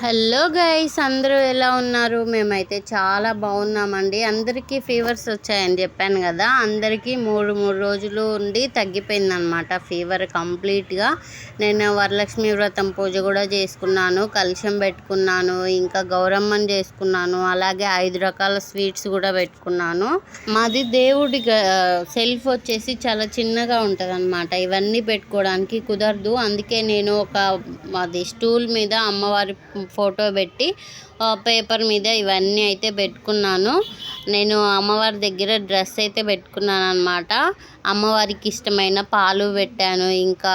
Hello guys అందరూ ఎలా ఉన్నారు? మేమైతే చాలా బాగున్నామండి. అందరికీ ఫీవర్స్ వచ్చాయని చెప్పాను కదా అందరికీ మూడు మూడు రోజులు ఉండి తగ్గిపోయిందనమాట ఫీవర్ కంప్లీట్గా. నేను వరలక్ష్మి వ్రతం పూజ కూడా చేసుకున్నాను కలుషం పెట్టుకున్నాను ఇంకా గౌరమ్మని చేసుకున్నాను అలాగే ఐదు రకాల స్వీట్స్ కూడా పెట్టుకున్నాను. మాది దేవుడి సెల్ఫ్ వచ్చేసి చాలా చిన్నగా ఉంటుంది ఇవన్నీ పెట్టుకోవడానికి కుదరదు. అందుకే నేను ఒక మాది స్టూల్ మీద అమ్మవారి ఫోటో పెట్టి పేపర్ మీద ఇవన్నీ అయితే పెట్టుకున్నాను. నేను అమ్మవారి దగ్గర డ్రెస్ అయితే పెట్టుకున్నాను అనమాట అమ్మవారికి ఇష్టమైన పాలు పెట్టాను ఇంకా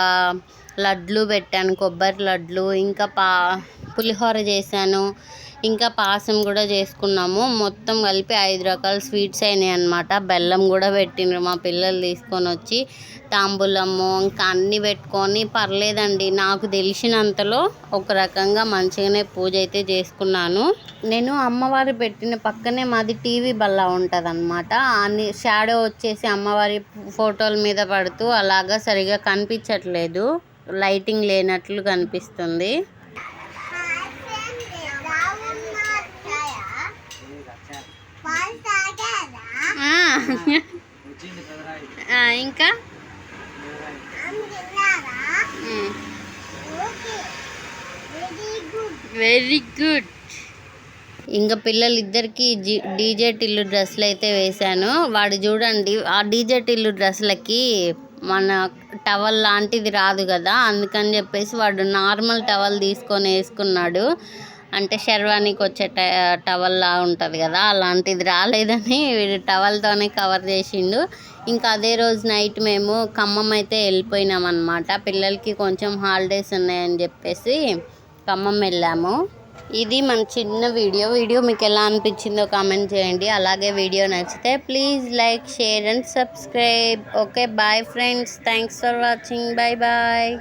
లడ్లు పెట్టాను కొబ్బరి లడ్లు ఇంకా పా పులిహోర చేశాను ఇంకా పాసం కూడా చేసుకున్నాము. మొత్తం కలిపి ఐదు రకాల స్వీట్స్ అయినాయి అనమాట బెల్లం కూడా పెట్టిండ్రు మా పిల్లలు తీసుకొని వచ్చి. తాంబూలము ఇంకా అన్నీ పెట్టుకొని పర్లేదండి. నాకు తెలిసినంతలో ఒక రకంగా మంచిగానే పూజ అయితే చేసుకున్నాను. నేను అమ్మవారి పెట్టిన పక్కనే మాది టీవీ బల్ల ఉంటుంది అనమాట అన్ని షాడో వచ్చేసి అమ్మవారి ఫోటోల మీద పడుతూ అలాగా సరిగా కనిపించట్లేదు. లైటింగ్ లేనట్లు కనిపిస్తుంది. ఇంకా? Very good. ఇంకా పిల్లలిద్దరికి జీ డీజే టిల్లు డ్రెస్సులు అయితే వేశాను. వాడు చూడండి ఆ డీజే టిల్లు డ్రెస్సులకి మన టవల్ లాంటిది రాదు కదా అందుకని చెప్పేసి వాడు నార్మల్ టవల్ తీసుకొని వేసుకున్నాడు. అంటే శర్వానికి వచ్చే టవల్ లా ఉంటుంది కదా అలాంటిది రాలేదని వీడు టవల్తోనే కవర్ చేసిండు. ఇంకా అదే రోజు నైట్ మేము ఖమ్మం అయితే వెళ్ళిపోయినాం అనమాట పిల్లలకి కొంచెం హాలిడేస్ ఉన్నాయని చెప్పేసి ఖమ్మం వెళ్ళాము. ఇది మన చిన్న వీడియో. వీడియో మీకు ఎలా అనిపించిందో కామెంట్ చేయండి. అలాగే వీడియో నచ్చితే please like share and subscribe. Okay bye friends. Thanks for watching. Bye bye.